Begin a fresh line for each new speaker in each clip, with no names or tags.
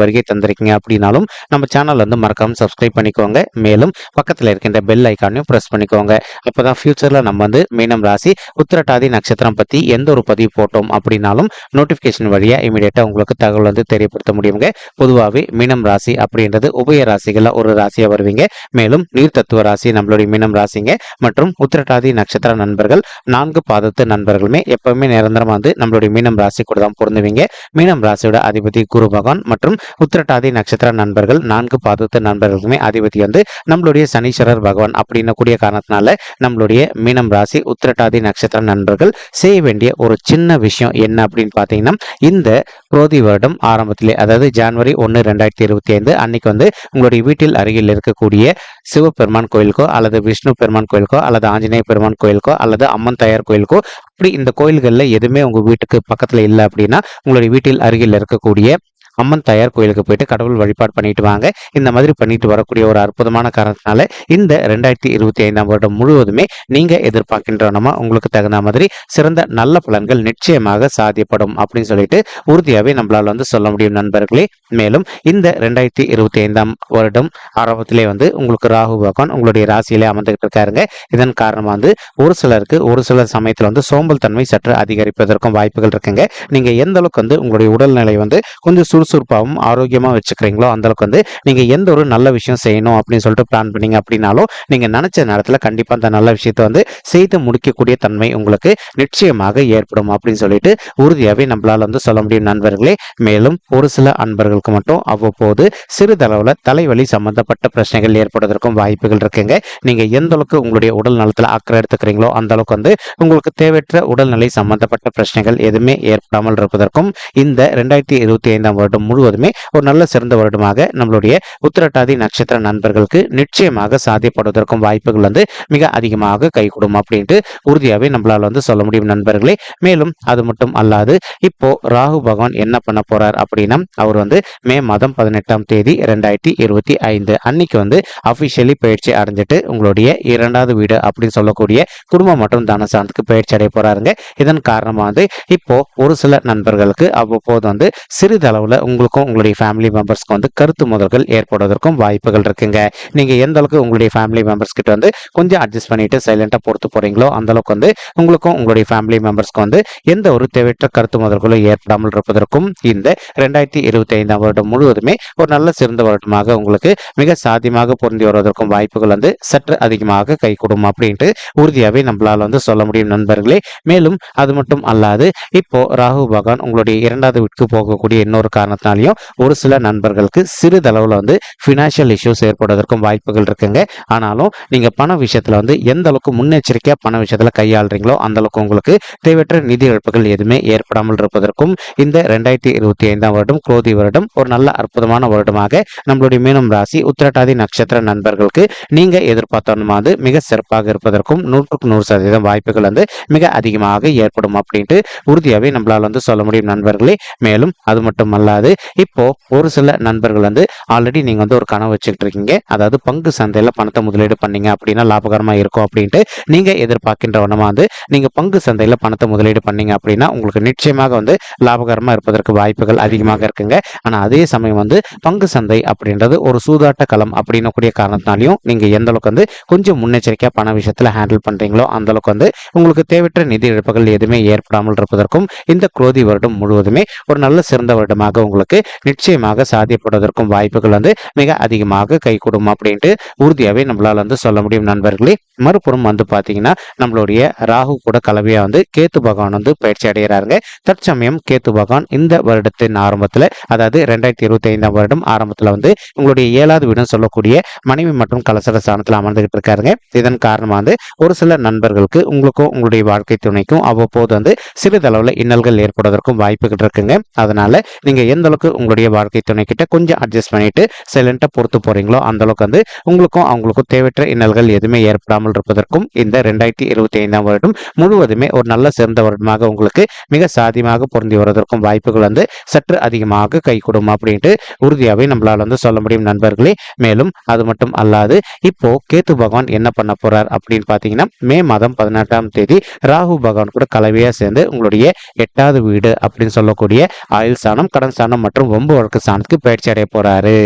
வருகை தந்திருக்கீங்க அப்படின்னாலும் நம்ம சேனல் வந்து மறக்காம சப்ஸ்கிரைப் பண்ணிக்கோங்க. மேலும் பக்கத்தில் இருக்கின்ற பெல் ஐக்கானையும் ப்ரெஸ் பண்ணிக்கோங்க. அப்பதான் ஃபியூச்சரில் நம்ம வந்து மீனம் ராசி உத்திரட்டாதி நட்சத்திரம் பற்றி எந்த ஒரு பதிவு போட்டோம் அப்படின்னாலும் நோட்டிஃபிகேஷன் வழியாக இமீடியட்டாக உங்களுக்கு தகவல் வந்து தெரியப்படுத்த முடியுங்க. பொதுவாகவே மீனம் ராசி அப்படின்றது உபய ராசிகளில் ஒரு ராசியாக வருவீங்க. மேலும் நீர் தத்துவ ராசி நம்மளுடைய மீனம் ராசிங்க. மற்றும் உத்திரட்டாதி நட்சத்திர நண்பர்கள் நான்கு பாதத்து நண்பர்களுமே எப்பவுமே நிரந்தரமாக வந்து நம்மளுடைய மீனம் ராசி கூட தான் பொருந்துவீங்க. மீனம் ராசியோட அதிபதி குரு பகவான் மற்றும் உத்திரட்டாதி நட்சத்திர நண்பர்கள் நான்கு பாதத்து நண்பர்களுக்குமே அதிபதி வந்து நம்மளுடைய சனீஸ்வரர் பகவான் அப்படின்னு கூடிய காரணத்தினால நம்மளுடைய மீனம் ராசி உத்திரட்டாதி நட்சத்திர நண்பர்கள் செய்ய வேண்டிய ஒரு சின்ன விஷயம் என்ன அப்படின்னு பார்த்தீங்கன்னா இந்த குரோதி வருடம் ஆரம்பத்திலே அதாவது ஜனவரி ஒன்று ரெண்டாயிரத்தி இருபத்தி ஐந்து அன்னைக்கு வந்து உங்களுடைய வீட்டில் அருகில் இருக்கக்கூடிய சிவபெருமான் கோயிலுக்கோ அல்லது விஷ்ணு பெருமான் கோயிலுக்கோ அல்லது ஆஞ்சநேய பெருமான் கோயிலுக்கோ அல்லது அம்மன் தயார் கோயிலுக்கோ அப்படி இந்த கோயில்களில் எதுவுமே உங்கள் வீட்டுக்கு பக்கத்தில் இல்லை அப்படின்னா உங்களுடைய வீட்டில் அருகில் இருக்கக்கூடிய அம்மன் தயார் கோயிலுக்கு போயிட்டு கடவுள் வழிபாடு பண்ணிட்டு வாங்க. இந்த மாதிரி பண்ணிட்டு வரக்கூடிய ஒரு அற்புதமான காரணத்தினால இந்த ரெண்டாயிரத்தி இருபத்தி ஐந்தாம் வருடம் முழுவதுமே நீங்க எதிர்பார்க்கின்றனமா உங்களுக்கு தகுந்த மாதிரி சிறந்த நல்ல பலன்கள் நிச்சயமாக சாத்தியப்படும் அப்படின்னு சொல்லிட்டு உறுதியாகவே நம்மளால் வந்து சொல்ல முடியும் நண்பர்களே. மேலும் இந்த ரெண்டாயிரத்தி இருபத்தி ஐந்தாம் வருடம் ஆரம்பத்திலே வந்து உங்களுக்கு ராகு பகவான் உங்களுடைய ராசியிலே அமர்ந்துகிட்டு இருக்காருங்க. இதன் காரணமாக வந்து ஒரு சிலருக்கு ஒரு சில சமயத்தில் வந்து சோம்பல் தன்மை சற்று அதிகரிப்பதற்கும் வாய்ப்புகள் இருக்குங்க. நீங்க எந்த அளவுக்கு வந்து உங்களுடைய உடல்நிலை வந்து கொஞ்சம் சுறுசுறுப்பாகவும் ஆரோக்கியமாக வச்சுக்கிறீங்களோ அந்தளவுக்கு வந்து நீங்கள் எந்த ஒரு நல்ல விஷயம் செய்யணும் அப்படின்னு சொல்லிட்டு பிளான் பண்ணீங்க அப்படின்னாலும் நீங்கள் நினச்ச நேரத்தில் கண்டிப்பாக அந்த நல்ல விஷயத்தை வந்து செய்து முடிக்கக்கூடிய தன்மை உங்களுக்கு நிச்சயமாக ஏற்படும் அப்படின்னு சொல்லிட்டு உறுதியாகவே நம்மளால் வந்து சொல்ல முடியும் நண்பர்களே. மேலும் ஒரு சில அன்பர்களுக்கு மட்டும் அவ்வப்போது சிறிதளவில் தலைவலி சம்பந்தப்பட்ட பிரச்சனைகள் ஏற்படுவதற்கும் வாய்ப்புகள் இருக்குங்க. நீங்கள் எந்த அளவுக்கு உங்களுடைய உடல் நலத்தில் அக்கறை எடுத்துக்கிறீங்களோ அந்த அளவுக்கு வந்து உங்களுக்கு தேவையற்ற உடல்நிலை சம்பந்தப்பட்ட பிரச்சனைகள் எதுவுமே ஏற்படாமல் இருப்பதற்கும் இந்த ரெண்டாயிரத்தி இருபத்தி ஐந்தாம் வருடம் முழுவதுமே ஒரு நல்ல சிறந்த வருடமாக நம்மளுடைய உத்திரட்டாதி நட்சத்திர நண்பர்களுக்கு நிச்சயமாக சாத்தியப்படுவதற்கும் வாய்ப்புகள் வந்து மிக அதிகமாக கைகூடும் அப்படின்ட்டு உறுதியாகவே நம்மளால் வந்து சொல்ல முடியும் நண்பர்களே. மேலும் அது மட்டும் அல்லாது இப்போ ராகு பகவான் என்ன பண்ண போறார் அப்படின்னா அவர் வந்து மே மாதம் பதினெட்டாம் தேதி ரெண்டாயிரத்தி இருபத்தி ஐந்து அன்னைக்கு வந்து அபிஷியலி பயிற்சி அடைஞ்சிட்டு உங்களுடைய இரண்டாவது வீடு அப்படின்னு சொல்லக்கூடிய குடும்பம் மற்றும் தனசாந்தத்துக்கு பயிற்சி அடைய போறாருங்க. இதன் காரணமாக வந்து இப்போ ஒரு சில நண்பர்களுக்கு அவ்வப்போது வந்து சிறிதளவில் உங்களுக்கும் உங்களுடைய ஃபேமிலி மெம்பர்ஸ்க்கு வந்து கருத்து முதல்கள் ஏற்படுவதற்கும் வாய்ப்புகள் இருக்குங்க. நீங்க எந்த அளவுக்கு உங்களுடைய ஃபேமிலி மெம்பர்ஸ் கிட்ட வந்து கொஞ்சம் அட்ஜஸ்ட் பண்ணிட்டு சைலண்டா பொறுத்து போறீங்களோ அந்த அளவுக்கு வந்து உங்களுக்கும் உங்களுடைய ஃபேமிலி மெம்பர்ஸ்க்கு வந்து எந்த ஒரு தேவையற்ற கருத்து முதல்களும் ஏற்படாமல் இருப்பதற்கும் இந்த ரெண்டாயிரத்தி இருபத்தி ஐந்தாம் வருடம் முழுவதுமே ஒரு நல்ல சிறந்த வருடமாக உங்களுக்கு மிக சாத்தியமாக பொருந்தி வருவதற்கும் வாய்ப்புகள் வந்து சற்று அதிகமாக கைகூடும் அப்படின்ட்டு உறுதியாகவே நம்மளால் வந்து சொல்ல முடியும் நண்பர்களே. மேலும் அது மட்டும் அல்லாது இப்போ ராகு பகவான் உங்களுடைய இரண்டாவது வீட்டுக்கு போகக்கூடிய இன்னொரு காரணம் காரணத்தினாலையும் ஒரு சில நண்பர்களுக்கு சிறிதளவில் வந்து ஃபினான்ஷியல் இஷ்யூஸ் ஏற்படுவதற்கும் வாய்ப்புகள் இருக்குங்க. ஆனாலும் நீங்க பண விஷயத்துல வந்து எந்த அளவுக்கு முன்னெச்சரிக்கையா பண விஷயத்துல கையாளுறீங்களோ அந்த அளவுக்கு உங்களுக்கு தேவையற்ற நிதி இழப்புகள் எதுவுமே ஏற்படாமல் இருப்பதற்கும் இந்த ரெண்டாயிரத்தி இருபத்தி ஐந்தாம் வருடம் குரோதி வருடம் ஒரு நல்ல அற்புதமான வருடமாக நம்மளுடைய மீனம் ராசி உத்திரட்டாதி நட்சத்திர நண்பர்களுக்கு நீங்க எதிர்பார்த்தோமாவது மிக சிறப்பாக இருப்பதற்கும் நூற்றுக்கு நூறு சதவீதம் வாய்ப்புகள் வந்து மிக அதிகமாக ஏற்படும் அப்படின்ட்டு உறுதியாகவே நம்மளால் வந்து சொல்ல முடியும் நண்பர்களே. மேலும் அது மட்டுமல்லாது கூடாது இப்போ ஒரு சில நண்பர்கள் வந்து ஆல்ரெடி நீங்க வந்து ஒரு கனவு வச்சுக்கிட்டு இருக்கீங்க அதாவது பங்கு சந்தையில பணத்தை முதலீடு பண்ணீங்க அப்படின்னா லாபகரமா இருக்கும் அப்படின்ட்டு நீங்க எதிர்பார்க்கின்றவனமா வந்து நீங்க பங்கு சந்தையில பணத்தை முதலீடு பண்ணீங்க அப்படின்னா உங்களுக்கு நிச்சயமாக வந்து லாபகரமா இருப்பதற்கு வாய்ப்புகள் அதிகமாக இருக்குங்க. ஆனா அதே சமயம் வந்து பங்கு சந்தை அப்படின்றது ஒரு சூதாட்ட களம் அப்படின்னு கூடிய காரணத்தினாலையும் நீங்க எந்த அளவுக்கு வந்து கொஞ்சம் முன்னெச்சரிக்கையா பண விஷயத்துல ஹேண்டில் பண்றீங்களோ அந்த அளவுக்கு வந்து உங்களுக்கு தேவையற்ற நிதி இழப்புகள் எதுவுமே ஏற்படாமல் இருப்பதற்கும் இந்த குரோதி வருடம் முழுவதுமே ஒரு நல்ல சிறந்த வருடமாக உங்களுக்கு நிச்சயமாக சாத்தியப்படுவதற்கும் வாய்ப்புகள் வந்து மிக அதிகமாக கைகூடும் அப்படின்ட்டு உறுதியாகவே நம்மளால் வந்து சொல்ல முடியும் நண்பர்களே. மறுபுறம் வந்து பார்த்தீங்கன்னா நம்மளுடைய ராகு கூட கலவையாக வந்து கேத்து பகவான் வந்து பயிற்சி அடைகிறாருங்க. தற்சமயம் கேத்து பகவான் இந்த வருடத்தின் ஆரம்பத்தில் அதாவது ரெண்டாயிரத்தி இருபத்தி ஐந்தாம் வருடம் ஆரம்பத்தில் வந்து உங்களுடைய ஏழாவது வீடும் சொல்லக்கூடிய மனைவி மற்றும் கலசர ஸ்தானத்தில் அமர்ந்துகிட்டு இருக்காருங்க. இதன் காரணமாக வந்து ஒரு சில நண்பர்களுக்கு உங்களுக்கும் உங்களுடைய வாழ்க்கை துணைக்கும் அவ்வப்போது வந்து சிறிதளவில் இன்னல்கள் ஏற்படுவதற்கும் வாய்ப்புகள் இருக்குங்க. அதனால நீங்க எந்த எந்த அளவுக்கு உங்களுடைய வாழ்க்கை துணை கிட்ட கொஞ்சம் அட்ஜஸ்ட் பண்ணிட்டு சைலண்டா பொறுத்து போறீங்களோ அந்த அளவுக்கு வந்து உங்களுக்கும் அவங்களுக்கும் தேவையற்ற இன்னல்கள் எதுவுமே ஏற்படாமல் இருப்பதற்கும் இந்த ரெண்டாயிரத்தி இருபத்தி ஐந்தாம் வருடம் முழுவதுமே ஒரு நல்ல சிறந்த வருடமாக உங்களுக்கு மிக சாதியமாக பொருந்தி வருவதற்கும் வாய்ப்புகள் வந்து சற்று அதிகமாக கை கொடுக்கும் அப்படின்ட்டு உறுதியாகவே நம்மளால் வந்து சொல்ல முடியும் நண்பர்களே. மேலும் அது மட்டும் அல்லாது இப்போ கேத்து பகவான் என்ன பண்ண போறார் அப்படின்னு பார்த்தீங்கன்னா மே மாதம் பதினெட்டாம் தேதி ராகு பகவான் கூட கலவையாக சேர்ந்து உங்களுடைய எட்டாவது வீடு அப்படின்னு சொல்லக்கூடிய ஆயுள் ஸ்தானம் கடன் ஸ்தானம் மற்றும் வம்பு வழக்கு ஸ்தானத்துக்கு பயிற்சி அடைய போறாரு.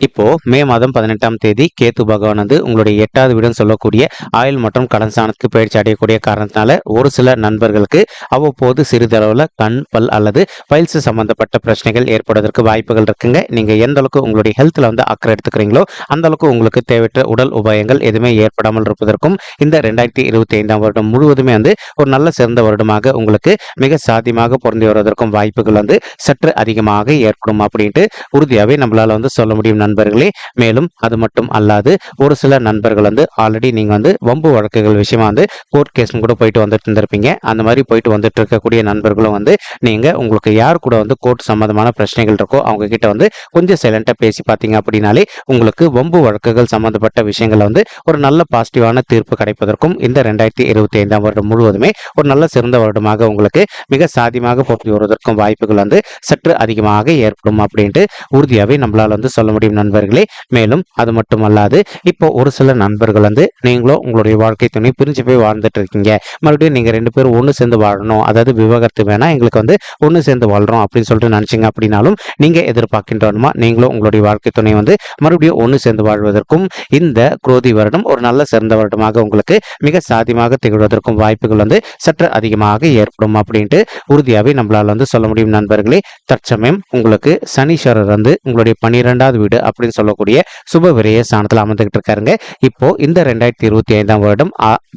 இப்போ மே மாதம் பதினெட்டாம் தேதி கேத்து பகவான் வந்து உங்களுடைய எட்டாவது வீடுன்னு சொல்லக்கூடிய ஆயுள் மற்றும் கடன் ஸ்தானத்துக்கு பயிற்சி அடையக்கூடிய காரணத்தினால ஒரு சில நண்பர்களுக்கு அவ்வப்போது சிறிதளவில் கண் பல் அல்லது பயில்ஸ் சம்பந்தப்பட்ட பிரச்சனைகள் ஏற்படுவதற்கு வாய்ப்புகள் இருக்குங்க. நீங்க எந்த அளவுக்கு உங்களுடைய ஹெல்த்ல வந்து அக்கறை எடுத்துக்கிறீங்களோ அந்த அளவுக்கு உங்களுக்கு தேவையற்ற உடல் உபாயங்கள் எதுவுமே ஏற்படாமல் இருப்பதற்கும் இந்த ரெண்டாயிரத்தி இருபத்தி ஐந்தாம் வருடம் முழுவதுமே வந்து ஒரு நல்ல சிறந்த வருடமாக உங்களுக்கு மிக சாத்தியமாக பொருந்தி வருவதற்கும் வாய்ப்புகள் வந்து சற்று அதிகமாக ஏற்படும் அப்படின்ட்டு உறுதியாகவே நம்மளால வந்து சொல்ல முடியும். நண்பர்களே. மேலும் அது மட்டும் அல்லாது ஒரு சில நண்பர்கள் வந்து ஆல்ரெடி நீங்க வந்து வம்பு வழக்குகள் விஷயமா வந்து கோர்ட் கேஸ்னு கூட போயிட்டு வந்துட்டு இருந்திருப்பீங்க. அந்த மாதிரி போயிட்டு வந்துட்டு இருக்கக்கூடிய நண்பர்களும் வந்து நீங்க உங்களுக்கு யார் கூட வந்து கோர்ட் சம்பந்தமான பிரச்சனைகள் இருக்கோ அவங்க கிட்ட வந்து கொஞ்சம் சைலண்டா பேசி பார்த்தீங்க அப்படின்னாலே உங்களுக்கு வம்பு வழக்குகள் சம்பந்தப்பட்ட விஷயங்களை வந்து ஒரு நல்ல பாசிட்டிவான தீர்ப்பு கிடைப்பதற்கும் இந்த ரெண்டாயிரத்தி இருபத்தி ஐந்தாம் வருடம் முழுவதுமே ஒரு நல்ல சிறந்த வருடமாக உங்களுக்கு மிக சாதியமாக போட்டி வருவதற்கும் வாய்ப்புகள் வந்து சற்று அதிகமாக ஏற்படும் அப்படின்ட்டு உறுதியாகவே நம்மளால் வந்து சொல்ல முடியும். நண்பர்களே மேலும் அது மட்டுமல்லாது இப்போ ஒரு சில நண்பர்கள் வந்து நீங்களும் உங்களுடைய வாழ்க்கை துணை பிரிஞ்சு போய் வாழ்ந்துட்டு இருக்கீங்க. மறுபடியும் நீங்க ரெண்டு பேரும் ஒன்று சேர்ந்து வாழணும். அதாவது விவகாரத்து வேணா எங்களுக்கு வந்து ஒன்று சேர்ந்து வாழ்றோம் அப்படின்னு சொல்லிட்டு நினைச்சீங்க அப்படின்னாலும் நீங்க எதிர்பார்க்கின்றோமா நீங்களும் உங்களுடைய வாழ்க்கை துணை வந்து மறுபடியும் ஒன்று சேர்ந்து வாழ்வதற்கும் இந்த குரோதி வருடம் ஒரு நல்ல சிறந்த வருடமாக உங்களுக்கு மிக சாதியமாக திகழ்வதற்கும் வாய்ப்புகள் வந்து சற்று அதிகமாக ஏற்படும் அப்படின்ட்டு உறுதியாகவே நம்மளால் வந்து சொல்ல முடியும் நண்பர்களே. தற்சமயம் உங்களுக்கு சனீஸ்வரர் வந்து உங்களுடைய பன்னிரெண்டாவது வீடு அப்படின்னு சொல்லக்கூடிய சுப விரய ஸ்தானத்தில் அமர்ந்துகிட்டு இருக்காருங்க. இப்போ இந்த ரெண்டாயிரத்தி இருபத்தி ஐந்தாம் வருடம்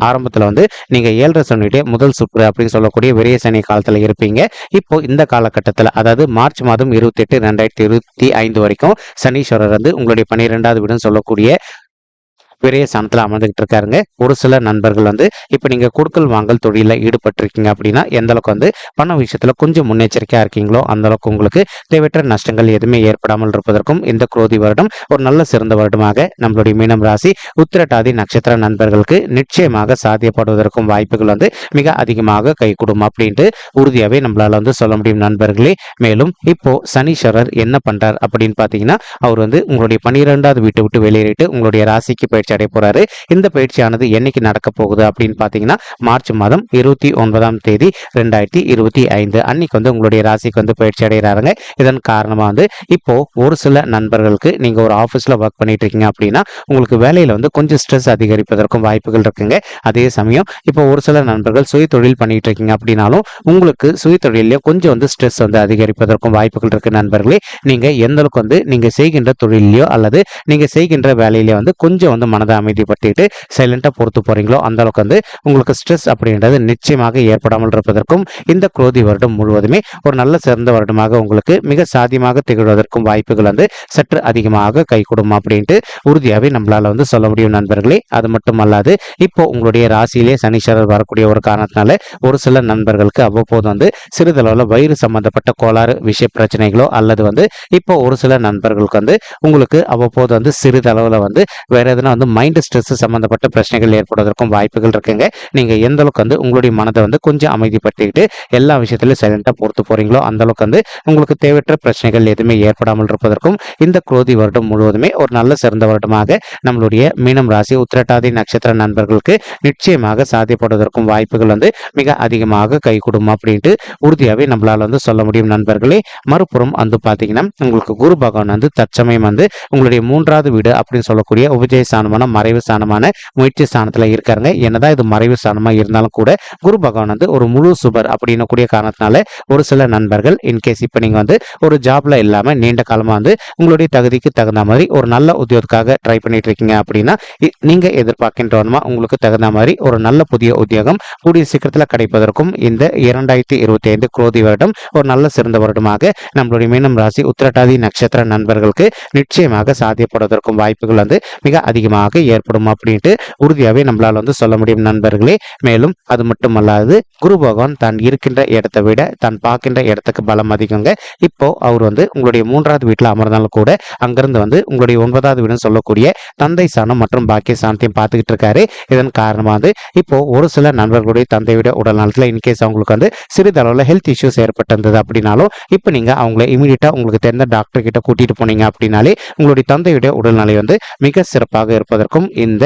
ஆரம்பத்தில் வந்து நீங்க ஏழரை சனியுடைய முதல் சுற்று அப்படின்னு சொல்லக்கூடிய விரய சனி காலத்தில் இருப்பீங்க. இப்போ இந்த காலகட்டத்தில் அதாவது மார்ச் மாதம் இருபத்தி எட்டு ரெண்டாயிரத்தி இருபத்தி ஐந்து வரைக்கும் சனீஸ்வரர் வந்து உங்களுடைய பன்னிரெண்டாவது வீடுன்னு சொல்லக்கூடிய பெரிய ஸ்தானத்தில் அமர்ந்துகிட்டு இருக்காருங்க. ஒரு சில நண்பர்கள் வந்து இப்போ நீங்கள் கொடுக்கல் வாங்கல் தொழிலில் ஈடுபட்டிருக்கீங்க அப்படின்னா எந்த அளவுக்கு வந்து பண விஷயத்தில் கொஞ்சம் முன்னெச்சரிக்கையாக இருக்கீங்களோ அந்த அளவுக்கு உங்களுக்கு தேவையற்ற நஷ்டங்கள் எதுவுமே ஏற்படாமல் இருப்பதற்கும் இந்த குரோதி வருடம் ஒரு நல்ல சிறந்த வருடமாக நம்மளுடைய மீனம் ராசி உத்திரட்டாதி நட்சத்திர நண்பர்களுக்கு நிச்சயமாக சாத்தியப்படுவதற்கும் வாய்ப்புகள் வந்து மிக அதிகமாக கைகூடும் அப்படின்ட்டு உறுதியாகவே நம்மளால வந்து சொல்ல முடியும் நண்பர்களே. மேலும் இப்போ சனீஸ்வரர் என்ன பண்றார் அப்படின்னு பார்த்தீங்கன்னா அவர் வந்து உங்களுடைய பன்னிரெண்டாவது வீட்டை விட்டு வெளியேறிட்டு உங்களுடைய ராசிக்கு பயிற்சி பயிற்சி அடைய போறாரு. இந்த பயிற்சியானது என்னைக்கு நடக்க போகுது அப்படின்னு பாத்தீங்கன்னா மார்ச் மாதம் இருபத்தி ஒன்பதாம் தேதி ரெண்டாயிரத்தி இருபத்தி ஐந்து அன்னைக்கு வந்து உங்களுடைய ராசிக்கு வந்து பயிற்சி அடைகிறாருங்க. இதன் காரணமா வந்து இப்போ ஒரு சில நண்பர்களுக்கு நீங்க ஒரு ஆஃபீஸ்ல ஒர்க் பண்ணிட்டு இருக்கீங்க அப்படின்னா உங்களுக்கு வேலையில வந்து கொஞ்சம் ஸ்ட்ரெஸ் அதிகரிப்பதற்கும் வாய்ப்புகள் இருக்குங்க. அதே சமயம் இப்போ ஒரு சில நண்பர்கள் சுய தொழில் பண்ணிட்டு இருக்கீங்க அப்படின்னாலும் உங்களுக்கு சுய தொழிலே கொஞ்சம் வந்து ஸ்ட்ரெஸ் வந்து அதிகரிப்பதற்கும் வாய்ப்புகள் இருக்கு நண்பர்களே. நீங்க எந்த அளவுக்கு வந்து நீங்க செய்கின்ற தொழிலையோ அல்லது நீங்க செய்கின்ற வேலையிலேயே வந்து கொஞ்சம் வந்து மனதை அமைதிப்படுத்திக்கிட்டு சைலண்டாக பொறுத்து போகிறீங்களோ அந்த அளவுக்கு வந்து உங்களுக்கு ஸ்ட்ரெஸ் அப்படின்றது நிச்சயமாக ஏற்படாமல் இருப்பதற்கும் இந்த குரோதி வருடம் முழுவதுமே ஒரு நல்ல சிறந்த வருடமாக உங்களுக்கு மிக சாதியமாக திகழ்வதற்கும் வாய்ப்புகள் வந்து சற்று அதிகமாக கைகூடும் அப்படின்ட்டு உறுதியாகவே நம்மளால் வந்து சொல்ல முடியும் நண்பர்களே. அது மட்டும் அல்லாது இப்போ உங்களுடைய ராசியிலே சனீஸ்வரர் வரக்கூடிய ஒரு காரணத்தினால ஒரு சில நண்பர்களுக்கு அவ்வப்போது வந்து சிறிதளவில் வயிறு சம்பந்தப்பட்ட கோளாறு விஷய பிரச்சனைகளோ அல்லது வந்து இப்போ ஒரு சில நண்பர்களுக்கு வந்து உங்களுக்கு அவ்வப்போது வந்து சிறிதளவில் வந்து வேற எதனா வந்து மைண்ட் ஸ்ட்ரெஸ் சம்மந்தப்பட்ட பிரச்சனைகள் ஏற்படுவதற்கும் வாய்ப்புகள் இருக்குங்க. நீங்கள் எந்த அளவுக்கு வந்து உங்களுடைய மனதை வந்து கொஞ்சம் அமைதிப்படுத்திக்கிட்டு எல்லா விஷயத்திலையும் சைலண்ட்டாக பொறுத்து போகிறீங்களோ அந்த அளவுக்கு வந்து உங்களுக்கு தேவையற்ற பிரச்சனைகள் எதுவுமே ஏற்படாமல் இருப்பதற்கும் இந்த குரோதி வருடம் முழுவதுமே ஒரு நல்ல சிறந்த வருடமாக நம்மளுடைய மீனம் ராசி உத்திரட்டாதி நட்சத்திர நண்பர்களுக்கு நிச்சயமாக சாத்தியப்படுவதற்கும் வாய்ப்புகள் வந்து மிக அதிகமாக கை கொடுக்கும் அப்படின்ட்டு உறுதியாகவே நம்மளால் வந்து சொல்ல முடியும் நண்பர்களே. மறுபுறம் வந்து பார்த்தீங்கன்னா உங்களுக்கு குரு பகவான் வந்து தற்சமயம் வந்து உங்களுடைய மூன்றாவது வீடு அப்படின்னு சொல்லக்கூடிய உபஜயஸ்தானம் ஸ்தானமான மறைவு ஸ்தானமான முயற்சி ஸ்தானத்துல இருக்காருங்க. என்னதான் இது மறைவு ஸ்தானமா இருந்தாலும் கூட குரு பகவான் வந்து ஒரு முழு சுபர் அப்படின்னு கூடிய காரணத்தினால ஒரு சில நண்பர்கள் இன்கேஸ் இப்போ நீங்க வந்து ஒரு ஜாப்ல இல்லாம நீண்ட காலமா வந்து உங்களுடைய தகுதிக்கு தகுந்த மாதிரி ஒரு நல்ல உத்தியோகத்துக்காக ட்ரை பண்ணிட்டு இருக்கீங்க அப்படின்னா நீங்க எதிர்பார்க்கின்றவனுமா உங்களுக்கு தகுந்த மாதிரி ஒரு நல்ல புதிய உத்தியோகம் கூடிய சீக்கிரத்தில் கிடைப்பதற்கும் இந்த இரண்டாயிரத்தி இருபத்தி ஐந்து குரோதி வருடம் ஒரு நல்ல சிறந்த வருடமாக நம்மளுடைய மீனம் ராசி உத்திரட்டாதி நட்சத்திர நண்பர்களுக்கு நிச்சயமாக சாத்தியப்படுவதற்கும் வாய்ப்புகள் வந்து மிக அதிகமாக அதிகமாக ஏற்படும் அப்படின்ட்டு உறுதியாகவே நம்மளால் வந்து சொல்ல முடியும் நண்பர்களே. மேலும் அது மட்டுமல்லாது குரு பகவான் தான் இருக்கின்ற இடத்தை விட தான் பார்க்கின்ற இடத்துக்கு பலம் அதிகங்க. இப்போ அவர் வந்து உங்களுடைய மூன்றாவது வீட்டில் அமர்ந்தாலும் கூட அங்கிருந்து வந்து உங்களுடைய ஒன்பதாவது வீடுன்னு சொல்லக்கூடிய தந்தை சாணம் மற்றும் பாக்கிய சாணத்தையும் பார்த்துக்கிட்டு இருக்காரு. இதன் காரணமாக வந்து இப்போ ஒரு சில நண்பர்களுடைய தந்தையுடைய உடல் நலத்தில் இன்கேஸ் அவங்களுக்கு வந்து சிறிதளவில் ஹெல்த் இஷ்யூஸ் ஏற்பட்டிருந்தது அப்படின்னாலும் இப்போ நீங்கள் அவங்கள இமீடியட்டாக உங்களுக்கு தெரிந்த டாக்டர் கிட்ட கூட்டிகிட்டு போனீங்க அப்படின்னாலே உங்களுடைய தந்தையுடைய உடல்நிலை வந்து மிக சிறப்பாக இருப்பது இருப்பதற்கும் இந்த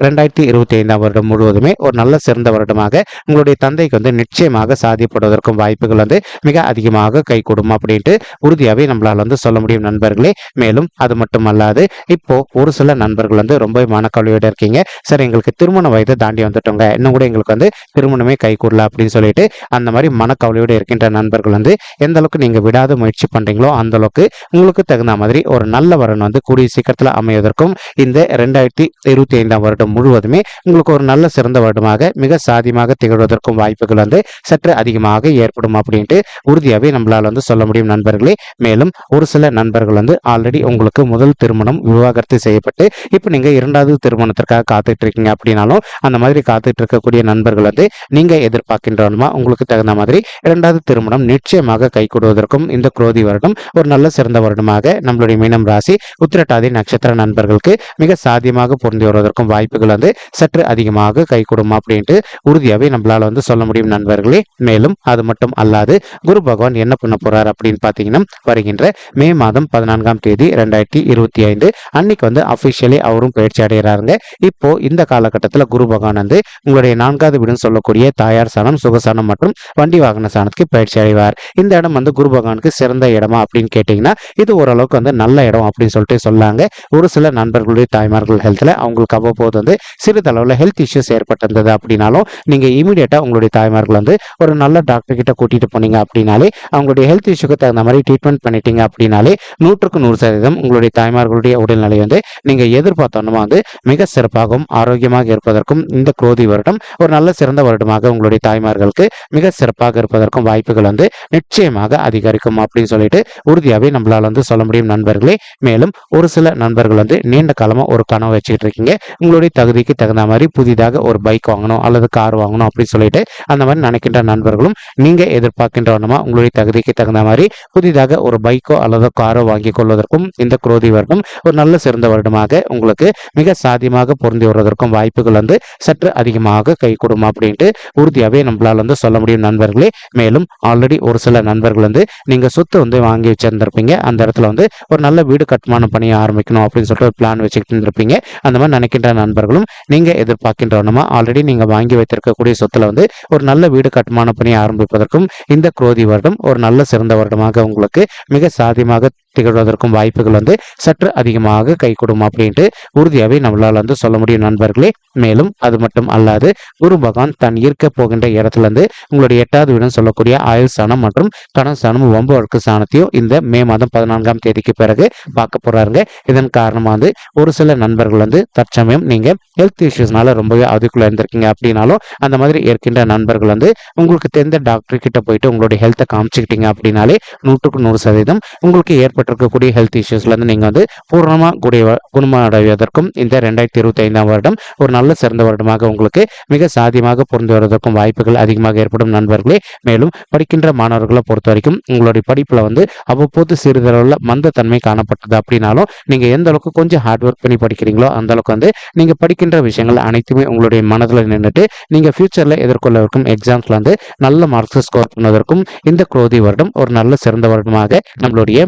ரெண்டாயிரத்தி இருபத்தி ஐந்தாம் வருடம் முழுவதுமே ஒரு நல்ல சிறந்த வருடமாக உங்களுடைய தந்தைக்கு வந்து நிச்சயமாக சாதியப்படுவதற்கும் வாய்ப்புகள் வந்து மிக அதிகமாக கைகூடும் அப்படின்ட்டு உறுதியாகவே நம்மளால் வந்து சொல்ல முடியும் நண்பர்களே. மேலும் அது மட்டும் அல்லாது இப்போ ஒரு சில நண்பர்கள் வந்து ரொம்ப மனக்கவலையோடு இருக்கீங்க. சார் எங்களுக்கு திருமண வயதை தாண்டி வந்துட்டோங்க. இன்னும் கூட எங்களுக்கு வந்து திருமணமே கைகூடல அப்படின்னு சொல்லிட்டு அந்த மாதிரி மனக்கவலையோடு இருக்கின்ற நண்பர்கள் வந்து எந்த அளவுக்கு நீங்கள் விடாத முயற்சி பண்ணுறீங்களோ அந்த அளவுக்கு உங்களுக்கு தகுந்த மாதிரி ஒரு நல்ல வரன் வந்து கூடிய சீக்கிரத்தில் அமைவதற்கும் இந்த ரெண்டாயிரத்தி இருபத்தி ஐந்தாம் வருடம் வருடம் முழுவதுமே உங்களுக்கு ஒரு நல்ல சிறந்த வருடமாக மிக சாதியமாக திகழ்வதற்கும் வாய்ப்புகள் வந்து சற்று அதிகமாக ஏற்படும் அப்படின்ட்டு உறுதியாகவே நம்மளால் வந்து சொல்ல முடியும் நண்பர்களே. மேலும் ஒரு சில நண்பர்கள் வந்து ஆல்ரெடி உங்களுக்கு முதல் திருமணம் விவாகரத்து செய்யப்பட்டு இப்போ நீங்கள் இரண்டாவது திருமணத்திற்காக காத்துட்டு இருக்கீங்க அப்படின்னாலும் அந்த மாதிரி காத்துட்டு இருக்கக்கூடிய நண்பர்கள் வந்து நீங்கள் எதிர்பார்க்கின்றனமா உங்களுக்கு தகுந்த மாதிரி இரண்டாவது திருமணம் நிச்சயமாக கை கொடுவதற்கும் இந்த குரோதி வருடம் ஒரு நல்ல சிறந்த வருடமாக நம்மளுடைய மீனம் ராசி உத்திரட்டாதி நட்சத்திர நண்பர்களுக்கு மிக சாதியமாக பொருந்தி வருவதற்கும் வாய்ப்பு வாய்ப்புகள் வந்து சற்று அதிகமாக கை கொடுமா அப்படின்ட்டு உறுதியாகவே நம்மளால வந்து சொல்ல முடியும் நண்பர்களே. மேலும் அது மட்டும் அல்லாது குரு பகவான் என்ன பண்ண போறார் அப்படின்னு பார்த்தீங்கன்னா வருகின்ற மே மாதம் பதினான்காம் தேதி ரெண்டாயிரத்தி இருபத்தி ஐந்து அன்னைக்கு வந்து அபிஷியலி அவரும் பயிற்சி அடைகிறாருங்க. இப்போ இந்த காலகட்டத்தில் குரு பகவான் வந்து உங்களுடைய நான்காவது வீடுன்னு சொல்லக்கூடிய தாயார் சாணம் சுகசானம் மற்றும் வண்டி வாகன சாணத்துக்கு பயிற்சி அடைவார். இந்த இடம் வந்து குரு பகவானுக்கு சிறந்த இடமா அப்படின்னு கேட்டீங்கன்னா இது ஓரளவுக்கு வந்து நல்ல இடம் அப்படின்னு சொல்லிட்டு சொல்லாங்க. ஒரு சில நண்பர்களுடைய தாய்மார்கள் ஹெல்த்தில் அவங்களுக்கு அவ்வப்போது வந்து சிறிதளவில் ஹெல்த் இஷ்யூஸ் ஏற்பட்டிருந்தது அப்படின்னாலும் நீங்கள் இமீடியட்டாக உங்களுடைய தாய்மார்கள் வந்து ஒரு நல்ல டாக்டர் கிட்ட கூட்டிகிட்டு போனீங்க அப்படின்னாலே அவங்களுடைய ஹெல்த் இஷ்யூக்கு தகுந்த மாதிரி ட்ரீட்மெண்ட் பண்ணிட்டீங்க அப்படின்னாலே நூற்றுக்கு நூறு சதவீதம் உங்களுடைய தாய்மார்களுடைய உடல்நிலை வந்து நீங்கள் எதிர்பார்த்தோன்னா வந்து மிக சிறப்பாகவும் ஆரோக்கியமாக இருப்பதற்கும் இந்த குரோதி வருடம் ஒரு நல்ல சிறந்த வருடமாக உங்களுடைய தாய்மார்களுக்கு மிக சிறப்பாக இருப்பதற்கும் வாய்ப்புகள் வந்து நிச்சயமாக அதிகரிக்கும் அப்படின்னு சொல்லிட்டு உறுதியாகவே நம்மளால் வந்து சொல்ல முடியும் நண்பர்களே. மேலும் ஒரு சில நண்பர்கள் வந்து நீண்ட காலமாக ஒரு கனவு வச்சுக்கிட்டு இருக்கீங்க. உங்களுடைய தகுதிக்கு தகுந்த மாதிரி புதிதாக ஒரு பைக் வாங்கணும் அல்லது கார் வாங்கணும் அப்படின்னு சொல்லிட்டு அந்த மாதிரி நினைக்கின்ற நண்பர்களும் நீங்க எதிர்பார்க்கின்ற வண்ணமா உங்களுடைய தகுதிக்கு தகுந்த மாதிரி புதிதாக ஒரு பைக்கோ அல்லது காரோ வாங்கி கொள்வதற்கும் இந்த குரோதி வருடம் ஒரு நல்ல சிறந்த வருடமாக உங்களுக்கு மிக சாதியமாக பொருந்தி வருவதற்கும் வாய்ப்புகள் வந்து சற்று அதிகமாக கை கொடுமா அப்படின்ட்டு உறுதியாகவே நம்மளால் வந்து சொல்ல முடியும் நண்பர்களே. மேலும் ஆல்ரெடி ஒரு சில நண்பர்கள் வந்து நீங்க சொத்து வந்து வாங்கி வச்சிருந்திருப்பீங்க. அந்த இடத்துல வந்து ஒரு நல்ல வீடு கட்டுமானம் பண்ணி ஆரம்பிக்கணும் அப்படின்னு சொல்லிட்டு ஒரு பிளான் வச்சுக்கிட்டு இருந்திருப்பீங்க. அந்த மாதிரி நினைக்கின்ற நண்பர்கள் நீங்க நீங்கள் எதிர்பார்க்கின்றவனுமா ஆல்ரெடி நீங்கள் வாங்கி வைத்திருக்கக்கூடிய சொத்துல வந்து ஒரு நல்ல வீடு கட்டுமான பணி ஆரம்பிப்பதற்கும் இந்த குரோதி வருடம் ஒரு நல்ல சிறந்த வருடமாக உங்களுக்கு மிக சாதியமாக திகழ்வதற்கும் வாய்ப்புகள் வந்து சற்று அதிகமாக கை கொடுக்கும் அப்படின்ட்டு உறுதியாகவே நம்மளால் வந்து சொல்ல முடியும் நண்பர்களே. மேலும் அது மட்டும் அல்லாது குரு பகவான் தன் ஈர்க்க போகின்ற இடத்துல இருந்து உங்களுடைய எட்டாவது வீடம் சொல்லக்கூடிய ஆயுள் சாணம் மற்றும் கடன் சாணம் ஒன்பது வழக்கு சாணத்தையும் இந்த மே மாதம் பதினான்காம் தேதிக்கு பிறகு பார்க்க போறாருங்க. இதன் காரணமாக வந்து ஒரு சில நண்பர்கள் வந்து தற்சமயம் நீங்க ஹெல்த் இஷ்யூஸ்னால ரொம்பவே அதுக்குள்ள இருந்திருக்கீங்க அப்படின்னாலும் அந்த மாதிரி இருக்கின்ற நண்பர்கள் வந்து உங்களுக்கு தெரிந்த டாக்டர் கிட்ட போயிட்டு உங்களுடைய ஹெல்த்தை காமிச்சுக்கிட்டீங்க அப்படின்னாலே நூற்றுக்கு நூறு சதவீதம் உங்களுக்கு ஏற்பட்டிருக்கக்கூடிய ஹெல்த் இஷ்யூஸ்லேருந்து நீங்கள் வந்து பூர்ணமாக கூடிய குணமடைவதற்கும் இந்த ரெண்டாயிரத்தி இருபத்தி ஐந்தாம் வருடம் ஒரு நல்ல சிறந்த வருடமாக உங்களுக்கு மிக சாதியமாக பொருந்து வருவதற்கும் வாய்ப்புகள் அதிகமாக ஏற்படும் நண்பர்களே. மேலும் படிக்கின்ற மாணவர்களை பொறுத்த வரைக்கும் உங்களுடைய படிப்பில் வந்து அவ்வப்போது சிறிதளவில் மந்தத்தன்மை காணப்பட்டது அப்படின்னாலும் நீங்கள் எந்த அளவுக்கு கொஞ்சம் ஹார்ட் ஒர்க் பண்ணி படிக்கிறீங்களோ அந்த அளவுக்கு வந்து நீங்கள் படிக்கின்ற விஷயங்கள் அனைத்துமே உங்களுடைய மனதில் நின்றுட்டு நீங்கள் ஃபியூச்சரில் எதிர்கொள்ளவருக்கும் எக்ஸாம்ஸில் வந்து நல்ல மார்க்ஸ் ஸ்கோர் பண்ணுவதற்கும் இந்த குரோதி வருடம் ஒரு நல்ல சிறந்த வருடமாக நம்மளுடைய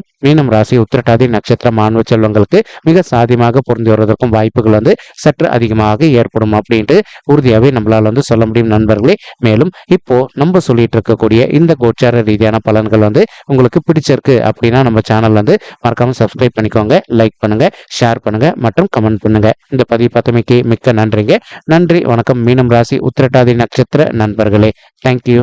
ராசி உத்திரட்டாதி நட்சத்திர மாணவ செல்வங்களுக்கு மிக சாதியமாக பொருந்து வருவதற்கும் வாய்ப்புகள் வந்து சற்று அதிகமாக ஏற்படும் அப்படின்ட்டு உறுதியாகவே நம்மளால் வந்து சொல்ல முடியும் நண்பர்களே. மேலும் இப்போ நம்ம சொல்லிட்டு இருக்கக்கூடிய இந்த கோச்சார ரீதியான பலன்கள் வந்து உங்களுக்கு பிடிச்சிருக்கு அப்படின்னா நம்ம சேனல் வந்து மறக்காம சப்ஸ்கிரைப் பண்ணிக்கோங்க லைக் பண்ணுங்க ஷேர் பண்ணுங்க மற்றும் கமெண்ட் பண்ணுங்க. இந்த பதிவு பத்தமைக்கு மிக்க நன்றிங்க. நன்றி வணக்கம். மீனம் ராசி உத்திரட்டாதி நட்சத்திர நண்பர்களே. தேங்க்யூ